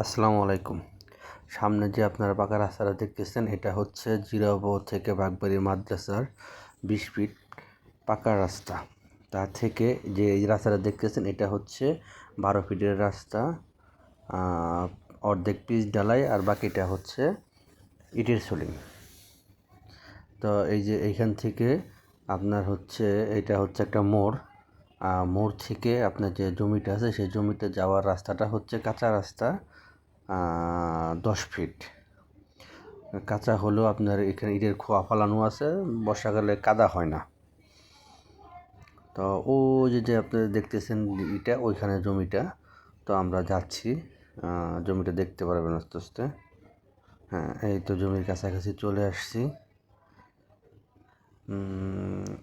আসসালামু আলাইকুম। সামনে যে আপনারা পাকা রাস্তাটা দেখতেছেন, এটা হচ্ছে জিরাবো থেকে বাগবাড়ি মাদ্রাসার বিশ ফিট পাকা রাস্তা। তার থেকে যে এই রাস্তাটা দেখতেছেন, এটা হচ্ছে বারো ফিটের রাস্তা। অর্ধেক পিচ ডালাই আর বাকিটা হচ্ছে ইটের সোলিং তো এই যে এইখান থেকে আপনার হচ্ছে, এটা হচ্ছে একটা মোড়। মোড় থেকে আপনার যে জমিটা আছে, সেই জমিতে যাওয়ার রাস্তাটা হচ্ছে কাঁচা রাস্তা। দশ ফিট কাঁচা হলেও আপনার এখানে ইটের খোয়া ফালানো আছে, বর্ষাকালে কাদা হয় না। তো ও যে যে আপনারা দেখতেছেন ইটা, ওইখানে জমিটা, তো আমরা যাচ্ছি। জমিটা দেখতে পারবেন আস্তে আস্তে। হ্যাঁ এই তো জমির কাছাকাছি চলে আসছি।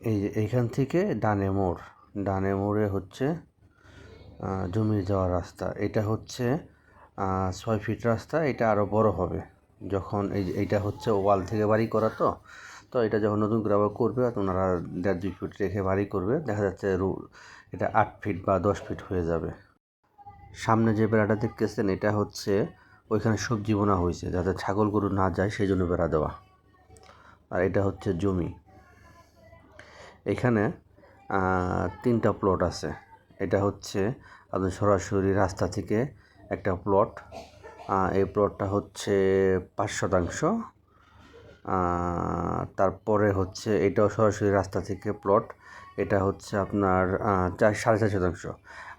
এই যে এইখান থেকে ডানে মোড়। ডানে মোড়ে হচ্ছে জমি যাওয়ার রাস্তা। এটা হচ্ছে ছয় ফিট রাস্তা, এটা আরও বড় হবে। যখন এই এইটা হচ্ছে ওয়াল থেকে বাড়ি করা তো তো এটা যখন নতুন করে আবার করবে ওনারা দেড় দুই ফিট রেখে বাড়ি করবে। দেখা যাচ্ছে এটা আট ফিট বা দশ ফিট হয়ে যাবে। সামনে যে বেড়াটা দেখতেছেন, এটা হচ্ছে ওইখানে সবজি বোনা হয়েছে, যাতে ছাগল গরু না যায় সেই জন্য বেড়া দেওয়া। আর এটা হচ্ছে জমি। এখানে তিনটা প্লট আছে। এটা হচ্ছে আপনার সরাসরি রাস্তা থেকে একটা প্লট। এই প্লটটা হচ্ছে পাঁচ শতাংশ। তারপরে হচ্ছে এটাও সরাসরি রাস্তা থেকে প্লট। এটা হচ্ছে আপনার চার, সাড়ে চার শতাংশ।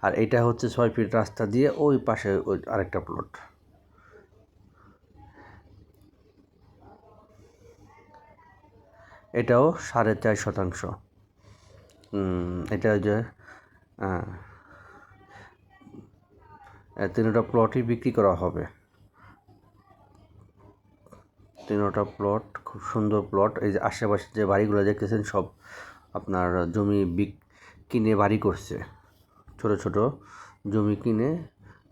আর এটা হচ্ছে ছয় ফিট রাস্তা দিয়ে ওই পাশে ওই আরেকটা প্লট। এটাও সাড়ে চার শতাংশ। এটা যে তিনটা প্লটই বিক্রি করা হবে। তিনটা প্লট খুব সুন্দর প্লট এই যে আশেপাশে যে বাড়িগুলো দেখতেছেন, সব আপনার জমি বিক, কিনে বাড়ি করছে। ছোট ছোট জমি কিনে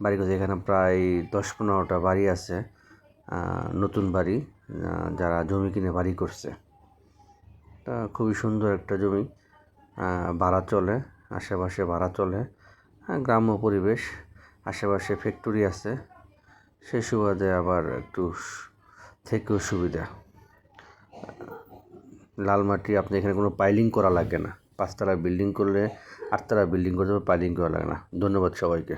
বাড়ি করছে। এখানে প্রায় দশ পনেরোটা বাড়ি আছে নতুন বাড়ি যারা জমি কিনে বাড়ি করছে। তা খুবই সুন্দর একটা জমি। ভাড়া চলে, আশেপাশে ভাড়া চলে। হ্যাঁ গ্রাম্য পরিবেশ। আশেপাশে ফ্যাক্টরি আছে। সেই সুবাদে আবার একটু থেকেও সুবিধা। লাল মাটি আপনি এখানে কোনো পাইলিং করা লাগে না। পাঁচতলা বিল্ডিং করলে আটতলা বিল্ডিং করতে পাইলিং করা লাগে না। ধন্যবাদ সবাইকে।